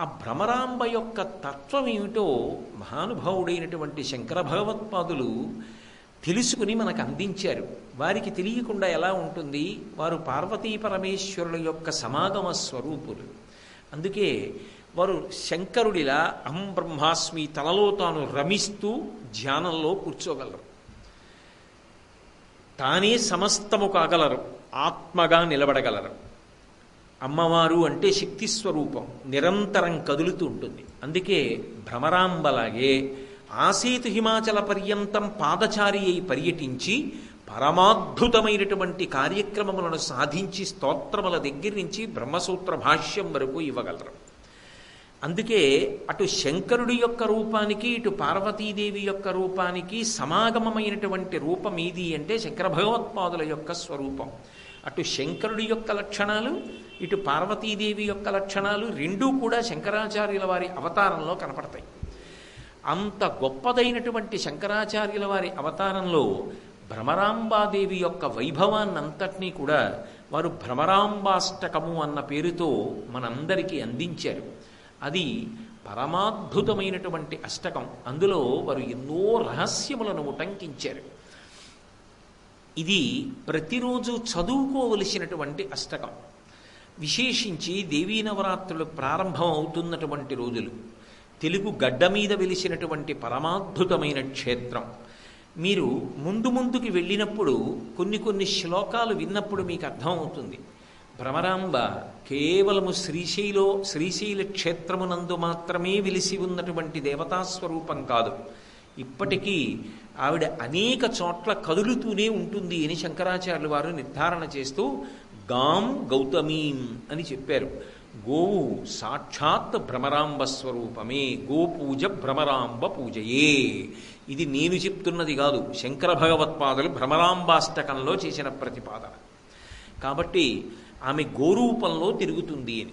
ఆ భ్రమరాంబ యొక్క తత్వం ఏమిటో మహానుభావుడైనటువంటి శంకర భగవత్పాదులు తెలుసుకుని మనకు అందించారు. వారికి తెలియకుండా ఎలా ఉంటుంది? వారు పార్వతీ పరమేశ్వరుల యొక్క సమాగమ స్వరూపులు. అందుకే వారు శంకరుడిలా అహం బ్రహ్మాస్మి తనలో తాను రమిస్తూ ధ్యానంలో కూర్చోగలరు. తానే సమస్తము కాగలరు. ఆత్మగా నిలబడగలరు. అమ్మవారు అంటే శక్తి స్వరూపం నిరంతరం కదులుతూ ఉంటుంది. అందుకే భ్రమరాంబలాగే ఆసీతు హిమాచల పర్యంతం పాదచారి అయి పర్యటించి పరమాద్భుతమైనటువంటి కార్యక్రమములను సాధించి స్తోత్రముల దగ్గర నుంచి బ్రహ్మసూత్ర భాష్యం వరకు ఇవ్వగలరు. అందుకే అటు శంకరుడి యొక్క రూపానికి ఇటు పార్వతీదేవి యొక్క రూపానికి సమాగమమైనటువంటి రూపం ఏది అంటే శంకర భగవత్పాదుల యొక్క స్వరూపం. అటు శంకరుడి యొక్క లక్షణాలు ఇటు పార్వతీదేవి యొక్క లక్షణాలు రెండూ కూడా శంకరాచార్యుల వారి అవతారంలో కనపడతాయి. అంత గొప్పదైనటువంటి శంకరాచార్యుల వారి అవతారంలో భ్రమరాంబాదేవి యొక్క వైభవాన్నంతటినీ కూడా వారు భ్రమరాంబాష్టకము అన్న పేరుతో మనందరికీ అందించారు. అది పరమాద్భుతమైనటువంటి అష్టకం. అందులో వారు ఎన్నో రహస్యములను ఉటంకించారు. ఇది ప్రతిరోజు చదువుకోవలసినటువంటి అష్టకం. విశేషించి దేవీ నవరాత్రులు ప్రారంభం అవుతున్నటువంటి రోజులు. తెలుగు గడ్డ మీద వెలిసినటువంటి పరమాద్భుతమైన క్షేత్రం. మీరు ముందు ముందుకి వెళ్ళినప్పుడు కొన్ని కొన్ని శ్లోకాలు విన్నప్పుడు మీకు అర్థమవుతుంది. భ్రమరాంబ కేవలము శ్రీశైలో శ్రీశైల క్షేత్రమునందు మాత్రమే వెలిసి ఉన్నటువంటి దేవతాస్వరూపం కాదు. ఇప్పటికీ ఆవిడ అనేక చోట్ల కదులుతూనే ఉంటుంది అని శంకరాచార్యులు వారు నిర్ధారణ చేస్తూ గాం గౌతమీం అని చెప్పారు. గోవు సాక్షాత్ భ్రమరాంబ స్వరూపమే గోపూజ భ్రమరాంబ పూజయే. ఇది నేను చెప్తున్నది కాదు శంకర భగవత్పాదులు భ్రమరాంబాష్టకంలో చేసిన ప్రతిపాదన. కాబట్టి ఆమె గోరూపంలో తిరుగుతుంది అని.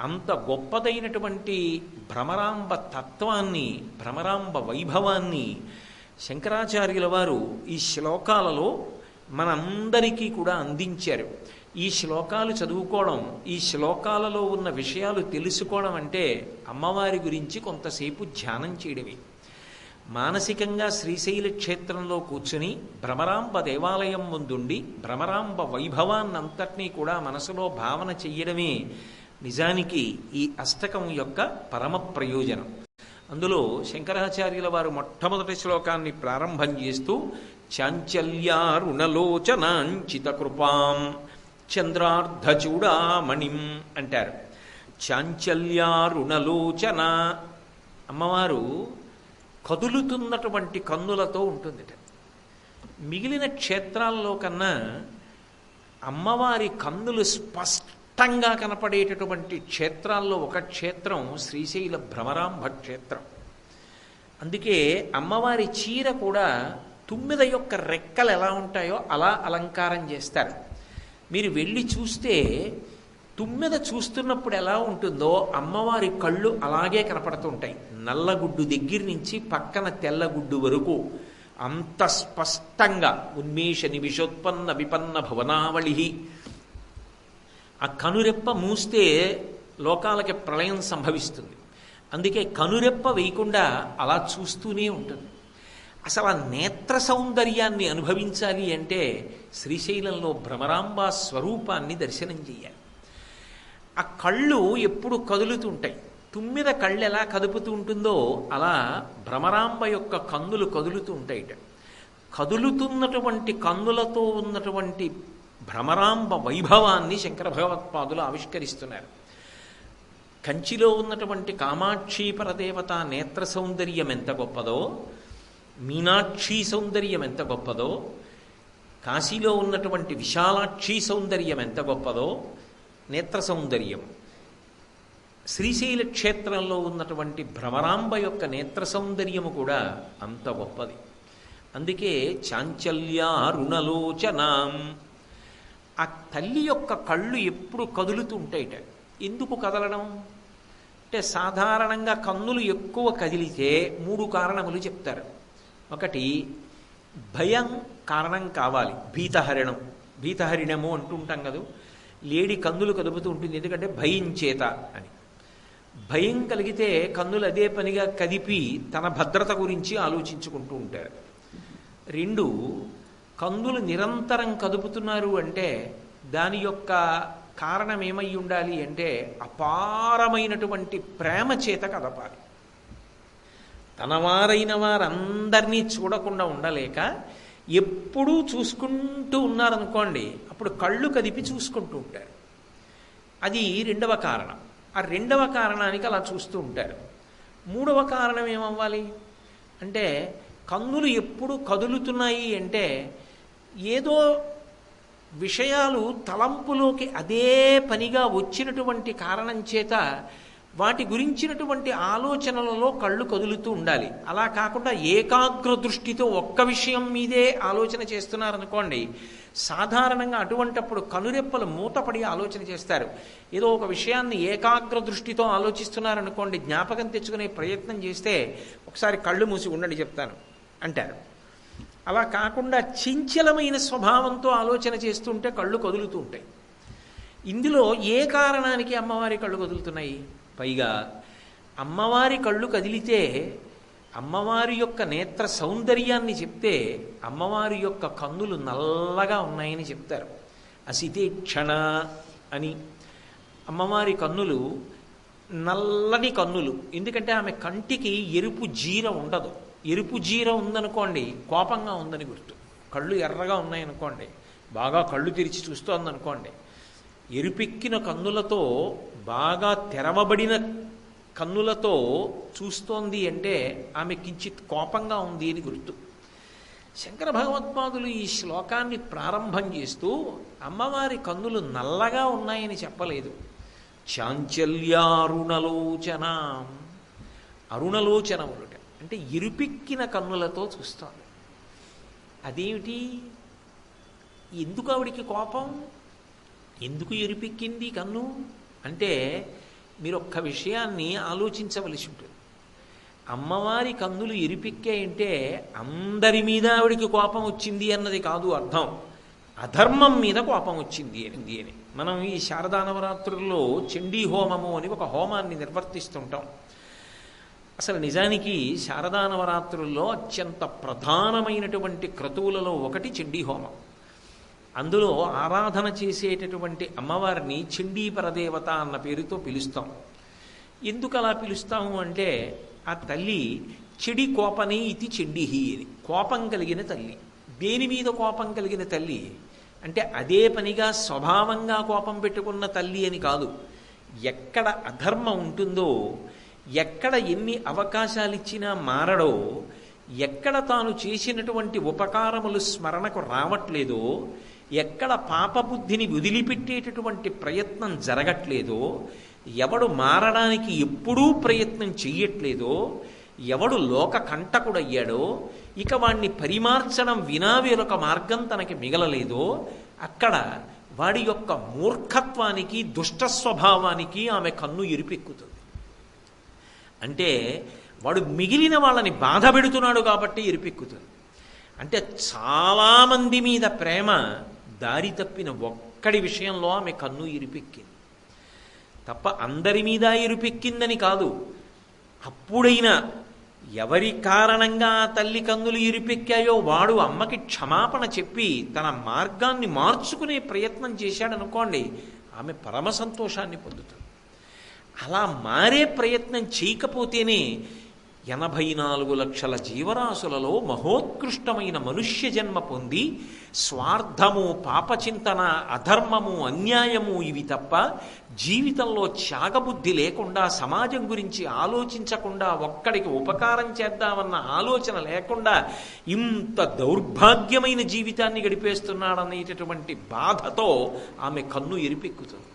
అంత గొప్పదైనటువంటి భ్రమరాంబ తత్వాన్ని భ్రమరాంబ వైభవాన్ని శంకరాచార్యుల వారు ఈ శ్లోకాలలో మనందరికీ కూడా అందించారు. ఈ శ్లోకాలు చదువుకోవడం ఈ శ్లోకాలలో ఉన్న విషయాలు తెలుసుకోవడం అంటే అమ్మవారి గురించి కొంతసేపు ధ్యానం చేయడమే. మానసికంగా శ్రీశైల క్షేత్రంలో కూర్చుని భ్రమరాంబ దేవాలయం ముందుండి భ్రమరాంబ వైభవాన్నంతటినీ కూడా మనసులో భావన చెయ్యడమే నిజానికి ఈ అష్టకం యొక్క పరమ ప్రయోజనం. అందులో శంకరాచార్యుల వారు మొట్టమొదటి శ్లోకాన్ని ప్రారంభం చేస్తూ చాంచల్యారుణలోచనాంచిత కృపాం చంద్రార్ధచూడామణిం అంటారు. చాంచల్యారుణలోచన అమ్మవారు కదులుతున్నటువంటి కన్నులతో ఉంటుందిట. మిగిలిన క్షేత్రాల్లో కన్నా అమ్మవారి కన్నులు స్పష్ట స్పష్టంగా కనపడేటటువంటి క్షేత్రాల్లో ఒక క్షేత్రం శ్రీశైల భ్రమరాంభ క్షేత్రం. అందుకే అమ్మవారి చీర కూడా తుమ్మిద యొక్క రెక్కలు ఎలా ఉంటాయో అలా అలంకారం చేస్తారు. మీరు వెళ్ళి చూస్తే తుమ్మిద చూస్తున్నప్పుడు ఎలా ఉంటుందో అమ్మవారి కళ్ళు అలాగే కనపడుతుంటాయి. నల్లగుడ్డు దగ్గర నుంచి పక్కన తెల్లగుడ్డు వరకు అంత స్పష్టంగా ఉన్మేష నిమిషోత్పన్న విపన్న భవనావళి ఆ కనురెప్ప మూస్తే లోకాలకి ప్రళయం సంభవిస్తుంది. అందుకే కనురెప్ప వేయకుండా అలా చూస్తూనే ఉంటుంది. అసలు ఆ నేత్ర సౌందర్యాన్ని అనుభవించాలి అంటే శ్రీశైలంలో భ్రమరాంబ స్వరూపాన్ని దర్శనం చేయాలి. ఆ కళ్ళు ఎప్పుడు కదులుతుంటాయి. తుమ్మిద కళ్ళు ఎలా కదుపుతూ ఉంటుందో అలా భ్రమరాంబ యొక్క కన్నులు కదులుతూ ఉంటాయిట. కదులుతున్నటువంటి కన్నులతో ఉన్నటువంటి భ్రమరాంబ వైభవాన్ని శంకర భగవత్పాదులు ఆవిష్కరిస్తున్నారు. కంచిలో ఉన్నటువంటి కామాక్షి పరదేవత నేత్ర సౌందర్యం ఎంత గొప్పదో మీనాక్షి సౌందర్యం ఎంత గొప్పదో కాశీలో ఉన్నటువంటి విశాలాక్షి సౌందర్యం ఎంత గొప్పదో నేత్ర సౌందర్యం. శ్రీశైల క్షేత్రంలో ఉన్నటువంటి భ్రమరాంబ యొక్క నేత్ర సౌందర్యము కూడా అంత గొప్పది. అందుకే చాంచల్యారుణలోచనాం. ఆ తల్లి యొక్క కళ్ళు ఎప్పుడు కదులుతూ ఉంటాయిట ఎందుకు కదలడం? అంటే సాధారణంగా కన్నులు ఎక్కువ కదిలితే మూడు కారణములు చెప్తారు. ఒకటి భయం కారణం కావాలి. భీతహరణం. భీతహరిణము అంటుంటాం కదా. లేడి కందులు కదుపుతూ ఉంటుంది. ఎందుకంటే భయం చేత అని. భయం కలిగితే కన్నులు అదే పనిగా కదిపి తన భద్రత గురించి ఆలోచించుకుంటూ ఉంటారు. రెండు కందులు నిరంతరం కదుపుతున్నారు అంటే దాని యొక్క కారణం ఏమై ఉండాలి అంటే అపారమైనటువంటి ప్రేమ చేత కదపాలి. తనవారైన వారందరినీ చూడకుండా ఉండలేక ఎప్పుడూ చూసుకుంటూ ఉన్నారనుకోండి అప్పుడు కళ్ళు కదిపి చూసుకుంటూ ఉంటారు. అది రెండవ కారణం. ఆ రెండవ కారణానికి అలా చూస్తూ ఉంటారు. మూడవ కారణం ఏమవ్వాలి? అంటే కన్నులు ఎప్పుడు కదులుతున్నాయి అంటే ఏదో విషయాలు తలంపులోకి అదే పనిగా వచ్చినటువంటి కారణం చేత వాటి గురించినటువంటి ఆలోచనలలో కళ్ళు కదులుతూ ఉండాలి. అలా కాకుండా ఏకాగ్ర దృష్టితో ఒక్క విషయం మీదే ఆలోచన చేస్తున్నారనుకోండి సాధారణంగా అటువంటప్పుడు కనురెప్పలు మూతపడి ఆలోచన చేస్తారు. ఏదో ఒక విషయాన్ని ఏకాగ్ర దృష్టితో ఆలోచిస్తున్నారనుకోండి జ్ఞాపకం తెచ్చుకునే ప్రయత్నం చేస్తే ఒకసారి కళ్ళు మూసి ఉండండి చెప్తాను. అంటారు. అలా కాకుండా చించలమైన స్వభావంతో ఆలోచన చేస్తుంటే కళ్ళు కదులుతూ ఉంటాయి. ఇందులో ఏ కారణానికి అమ్మవారి కళ్ళు కదులుతున్నాయి? పైగా అమ్మవారి కళ్ళు కదిలితే అమ్మవారి యొక్క నేత్ర సౌందర్యాన్ని చెప్తే అమ్మవారి యొక్క కన్నులు నల్లగా ఉన్నాయని చెప్తారు. అసితేక్షణ అని అమ్మవారి కన్నులు నల్లని కన్నులు. ఎందుకంటే ఆమె కంటికి ఎరుపు జీర ఉండదు. ఎరుపు జీర ఉందనుకోండి కోపంగా ఉందని గుర్తు. కళ్ళు ఎర్రగా ఉన్నాయనుకోండి బాగా కళ్ళు తెరిచి చూస్తోందనుకోండి ఎరుపెక్కిన కన్నులతో బాగా తెరవబడిన కన్నులతో చూస్తోంది అంటే ఆమె కించిత్ కోపంగా ఉంది అని గుర్తు. శంకర భగవత్పాదులు ఈ శ్లోకాన్ని ప్రారంభం చేస్తూ అమ్మవారి కన్నులు నల్లగా ఉన్నాయని చెప్పలేదు. చాంచల్యారుణలోచన. అరుణలోచనములు. అంటే ఇరుపిక్కిన కన్నులతో చూస్తోంది అదేమిటి? ఎందుకు ఆవిడికి కోపం? ఎందుకు ఎరిపెక్కింది కన్ను? అంటే మీరు ఒక్క విషయాన్ని ఆలోచించవలసి ఉంటుంది. అమ్మవారి కన్నులు ఎరిపెక్కాయంటే అందరి మీద ఆవిడికి కోపం వచ్చింది అన్నది కాదు అర్థం. అధర్మం మీద కోపం వచ్చింది అని అని. మనం ఈ శారదా నవరాత్రుల్లో చండీ హోమము అని ఒక హోమాన్ని నిర్వర్తిస్తుంటాం. అసలు నిజానికి శారదా నవరాత్రుల్లో అత్యంత ప్రధానమైనటువంటి క్రతువులలో ఒకటి చండీ హోమం. అందులో ఆరాధన చేసేటటువంటి అమ్మవారిని చండీ పరదేవత అన్న పేరుతో పిలుస్తాం. ఎందుకు అలా పిలుస్తాము అంటే ఆ తల్లి చెడి కోపనే ఇది చెండిహి అని. కోపం కలిగిన తల్లి. దేని మీద కోపం కలిగిన తల్లి? అంటే అదే పనిగా స్వభావంగా కోపం పెట్టుకున్న తల్లి అని కాదు. ఎక్కడ అధర్మం ఉంటుందో ఎక్కడ ఎన్ని అవకాశాలు ఇచ్చినా మారడో ఎక్కడ తాను చేసినటువంటి ఉపకారములు స్మరణకు రావట్లేదో ఎక్కడ పాపబుద్ధిని వదిలిపెట్టేటటువంటి ప్రయత్నం జరగట్లేదో ఎవడు మారడానికి ఎప్పుడూ ప్రయత్నం చెయ్యట్లేదో ఎవడు లోక కంటకుడయ్యాడో ఇక వాణ్ణి పరిమార్చడం వినా వేరొక మార్గం తనకి మిగలలేదో అక్కడ వాడి యొక్క మూర్ఖత్వానికి దుష్ట స్వభావానికి ఆమె కన్ను ఎరుపెక్కుతుంది. అంటే వాడు మిగిలిన వాళ్ళని బాధ పెడుతున్నాడు కాబట్టి ఎరిపెక్కుతుంది అంటే చాలామంది మీద ప్రేమ దారి తప్పిన ఒక్కడి విషయంలో ఆమె కన్ను ఇరిపెక్కింది. తప్ప అందరి మీద ఇరుపెక్కిందని కాదు అప్పుడైనా ఎవరి కారణంగా ఆ తల్లి కన్నులు ఇరిపెక్కాయో వాడు అమ్మకి క్షమాపణ చెప్పి తన మార్గాన్ని మార్చుకునే ప్రయత్నం చేశాడనుకోండి ఆమె పరమ సంతోషాన్ని పొందుతుంది. అలా మారే ప్రయత్నం చేయకపోతేనే ఎనభై నాలుగు లక్షల జీవరాశులలో మహోత్కృష్టమైన మనుష్య జన్మ పొంది స్వార్థము పాపచింతన అధర్మము అన్యాయము ఇవి తప్ప జీవితంలో త్యాగబుద్ధి లేకుండా సమాజం గురించి ఆలోచించకుండా ఒక్కడికి ఉపకారం చేద్దామన్న ఆలోచన లేకుండా ఇంత దౌర్భాగ్యమైన జీవితాన్ని గడిపేస్తున్నాడనేటటువంటి బాధతో ఆమె కన్ను ఎరిపెక్కుతుంది.